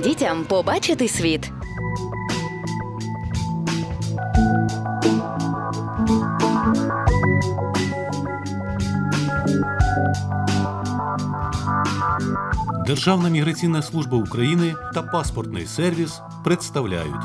дітям побачити світ. Державна міграційна служба України та паспортний сервіс представляють.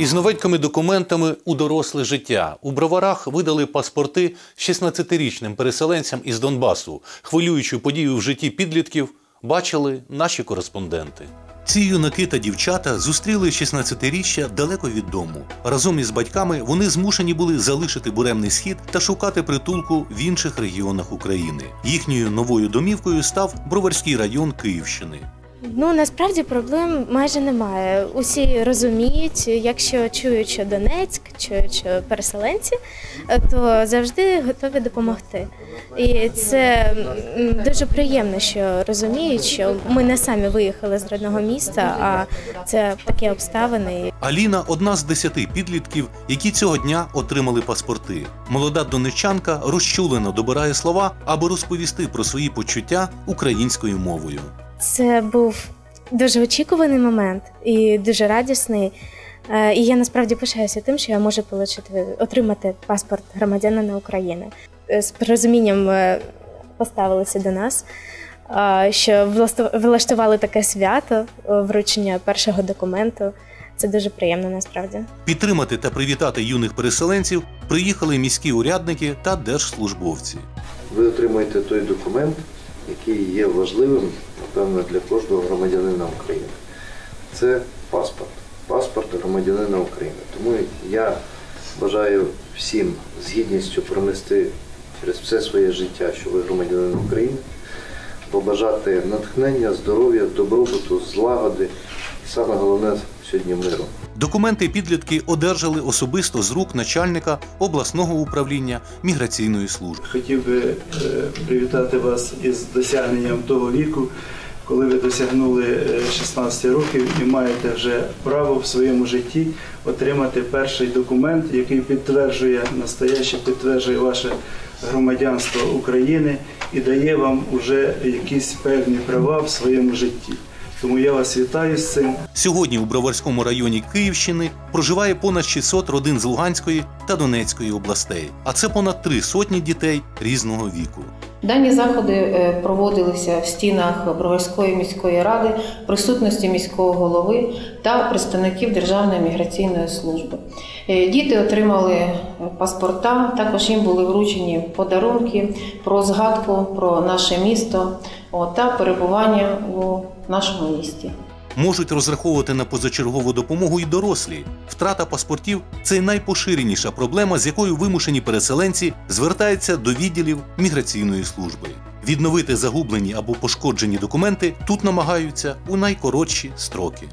Із новенькими документами у доросле життя у броварах видали паспорти 16-річним переселенцям із Донбасу. Хвилюючу подію в житті підлітків бачили наші кореспонденти. Ці юнаки та дівчата зустріли 16-річчя далеко від дому. Разом із батьками вони змушені були залишити буремний схід та шукати притулку в інших регіонах України. Їхньою новою домівкою став Броварський район Київщини. Ну насправді проблем майже немає. Усі розуміють, якщо чують, що Донецьк, чують, що переселенці, то завжди готові допомогти. І це дуже приємно, що розуміють, що ми не самі виїхали з родного міста, а це такі обставини. Аліна одна з десяти підлітків, які цього дня отримали паспорти. Молода донеччанка розчулено добирає слова, аби розповісти про свої почуття українською мовою. Це був дуже очікуваний момент і дуже радісний. Е, І я насправді пишаюся тим, що я можу получити, отримати паспорт громадянина України. Е, З порозумінням е, поставилися до нас, що влашту- влаштували таке свято вручення першого документу. Це дуже приємно насправді. Підтримати та привітати юних переселенців приїхали міські урядники та держслужбовці. ви отримаєте той документ, який є важливим, напевно, для кожного громадянина України. Це паспорт. Паспорт громадянина України. Тому я бажаю всім з гідністю пронести через все своє життя, що ви громадянин України, побажати натхнення, здоров'я, добробуту, злагоди і саме головне сьогодні миру. Документи підлітки одержали особисто з рук начальника обласного управління міграційної служби. Хотів би е, привітати вас із досягненням того віку, коли ви досягнули е, 16 років і маєте вже право в своєму житті отримати перший документ, який підтверджує настояще, підтверджує ваше громадянство України і дає вам уже якісь певні права в своєму житті. Тому я вас вітаю з цим. Сьогодні у Броварському районі Київщини проживає понад 600 родин з Луганської та Донецької областей, а це понад три сотні дітей різного віку. Дані заходи е, проводилися в стінах Броварської міської ради, присутності міського голови та представників Державної міграційної служби. Е, Діти отримали е, паспорта, також їм були вручені подарунки про згадку про наше місто та перебування у нашому місті. Можуть розраховувати на позачергову допомогу і дорослі. Втрата паспортів це найпоширеніша проблема, з якою вимушені переселенці звертаються до відділів міграційної служби. Відновити загублені або пошкоджені документи тут намагаються у найкоротші строки.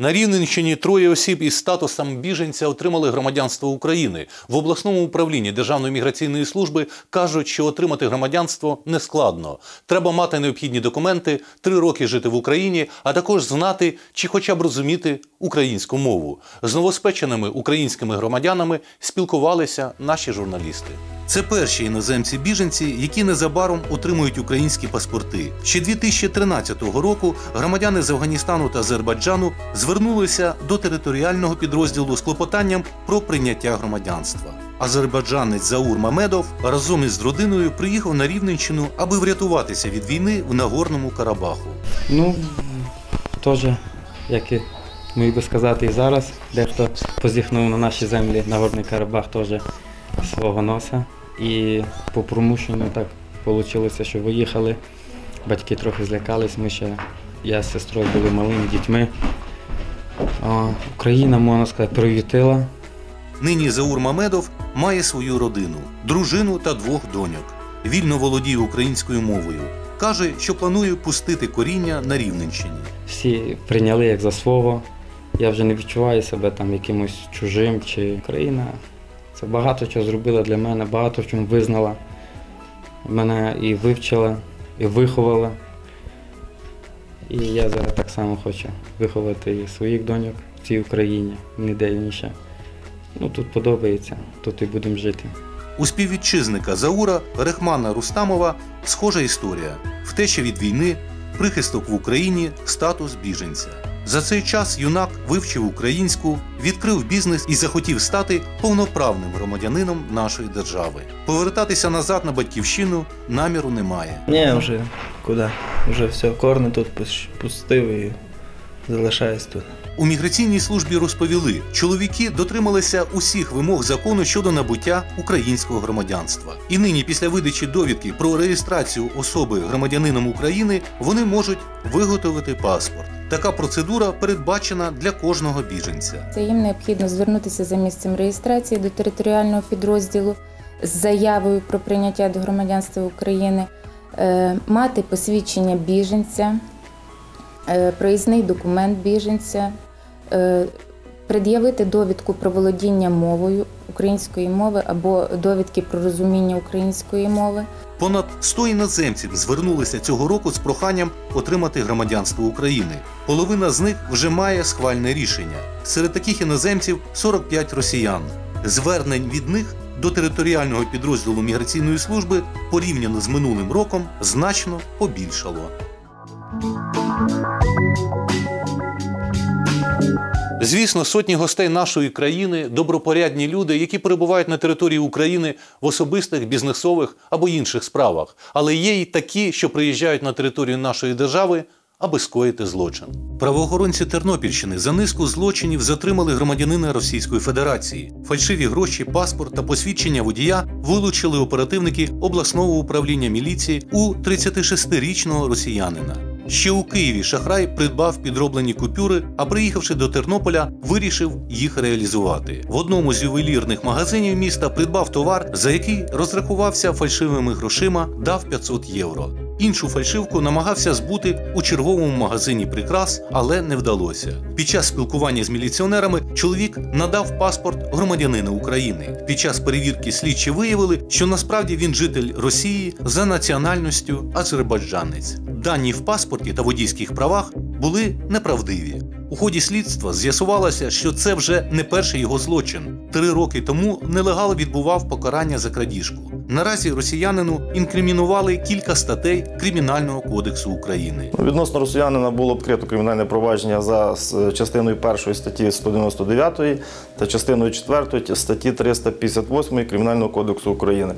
На Рівненщині троє осіб із статусом біженця отримали громадянство України. В обласному управлінні Державної міграційної служби кажуть, що отримати громадянство нескладно. Треба мати необхідні документи, три роки жити в Україні, а також знати чи хоча б розуміти українську мову. З новоспеченими українськими громадянами спілкувалися наші журналісти. Це перші іноземці-біженці, які незабаром отримують українські паспорти. Ще 2013 року громадяни з Афганістану та Азербайджану звернулися до територіального підрозділу з клопотанням про прийняття громадянства. Азербайджанець Заур Мамедов разом із родиною приїхав на Рівненщину, аби врятуватися від війни в Нагорному Карабаху. Ну, теж, як і міг би сказати і зараз. Дехто позіхнув на наші землі на Горний Карабах теж свого носа. І по примушенню так вийшло, що виїхали. Батьки трохи злякались, ми ще, я з сестрою були малими дітьми. Україна, можна сказати, привітила. Нині Заур Мамедов має свою родину, дружину та двох доньок. Вільно володіє українською мовою. Каже, що планує пустити коріння на Рівненщині. Всі прийняли як за свого. Я вже не відчуваю себе там якимось чужим чи Україна. Це багато чого зробила для мене, багато в чому визнала. Мене і вивчила, і виховала. І я зараз так само хочу виховати своїх доньок в цій Україні, ніде інше. Ну тут подобається, тут і будемо жити. У співвітчизника Заура Рехмана Рустамова схожа історія: втеча від війни, прихисток в Україні, статус біженця. За цей час юнак вивчив українську, відкрив бізнес і захотів стати повноправним громадянином нашої держави. Повертатися назад на батьківщину наміру немає. Ні, вже куди? Вже все, корни тут пустив і залишаюсь тут. У міграційній службі розповіли, чоловіки дотрималися усіх вимог закону щодо набуття українського громадянства. І нині, після видачі довідки про реєстрацію особи громадянином України, вони можуть виготовити паспорт. Така процедура передбачена для кожного біженця. Це їм необхідно звернутися за місцем реєстрації до територіального підрозділу з заявою про прийняття до громадянства України, е, мати посвідчення біженця, е, проїзний документ біженця, е, пред'явити довідку про володіння мовою української мови або довідки про розуміння української мови. Понад 100 іноземців звернулися цього року з проханням отримати громадянство України. Половина з них вже має схвальне рішення. Серед таких іноземців 45 росіян. Звернень від них до територіального підрозділу міграційної служби порівняно з минулим роком значно побільшало. Звісно, сотні гостей нашої країни добропорядні люди, які перебувають на території України в особистих, бізнесових або інших справах. Але є й такі, що приїжджають на територію нашої держави, аби скоїти злочин. Правоохоронці Тернопільщини за низку злочинів затримали громадянина Російської Федерації. Фальшиві гроші, паспорт та посвідчення водія вилучили оперативники обласного управління міліції у 36-річного росіянина. Ще у Києві шахрай придбав підроблені купюри, а приїхавши до Тернополя, вирішив їх реалізувати. В одному з ювелірних магазинів міста придбав товар, за який розрахувався фальшивими грошима, дав 500 євро. Іншу фальшивку намагався збути у черговому магазині прикрас, але не вдалося. Pід час спілкування з міліціонерами чоловік надав паспорт громадянина України. Під час перевірки слідчі виявили, що насправді він житель Росії за національністю азербайджанець. Дані в паспорті та водійських правах були неправдиві. У ході слідства з'ясувалося, що це вже не перший його злочин. Три роки тому нелегал відбував покарання за крадіжку. Наразі росіянину інкримінували кілька статей Кримінального кодексу України. Ну, Відносно росіянина було відкрито кримінальне провадження за частиною 1 статті 199 та частиною 4 статті 358 Кримінального кодексу України,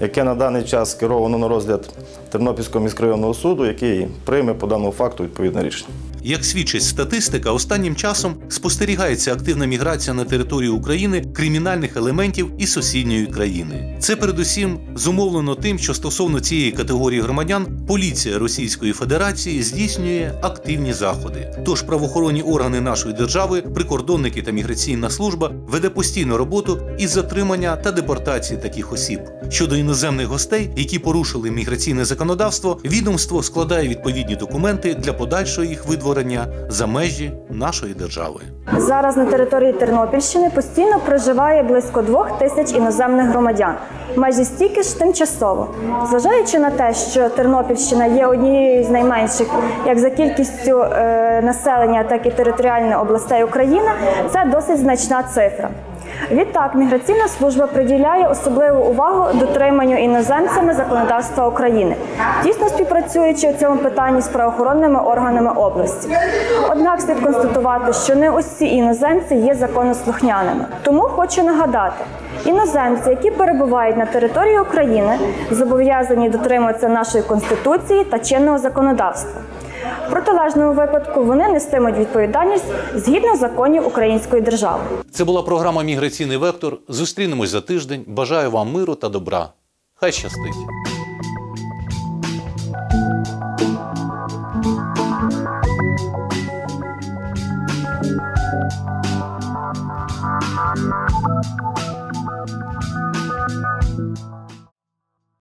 яке на даний час скеровано на розгляд Тернопільського міськрайонного суду, який прийме по даному факту відповідне рішення. Як свідчить статистика, останнім часом спостерігається активна міграція на територію України кримінальних елементів із сусідньої країни. Це передусім зумовлено тим, що стосовно цієї категорії громадян поліція Російської Федерації здійснює активні заходи. Тож правоохоронні органи нашої держави, прикордонники та міграційна служба веде постійну роботу із затримання та депортації таких осіб. Щодо іноземних гостей, які порушили міграційне законодавство, відомство складає відповідні документи для подальшого їх видворення за межі нашої держави. Зараз на території Тернопільщини постійно проживає близько двох тисяч іноземних громадян, майже стільки ж тимчасово. Зважаючи на те, що Тернопільщина є однією з найменших як за кількістю е, населення, так і територіальних областей України, це досить значна цифра. Відтак, міграційна служба приділяє особливу увагу дотриманню іноземцями законодавства України, тісно співпрацюючи у цьому питанні з правоохоронними органами області. Однак слід констатувати, що не усі іноземці є законослухняними. Тому хочу нагадати. Іноземці, які перебувають на території України, зобов'язані дотримуватися нашої конституції та чинного законодавства. В протилежному випадку вони нестимуть відповідальність згідно законів української держави. Це була програма Міграційний вектор. Зустрінемось за тиждень. Бажаю вам миру та добра. Хай щастить!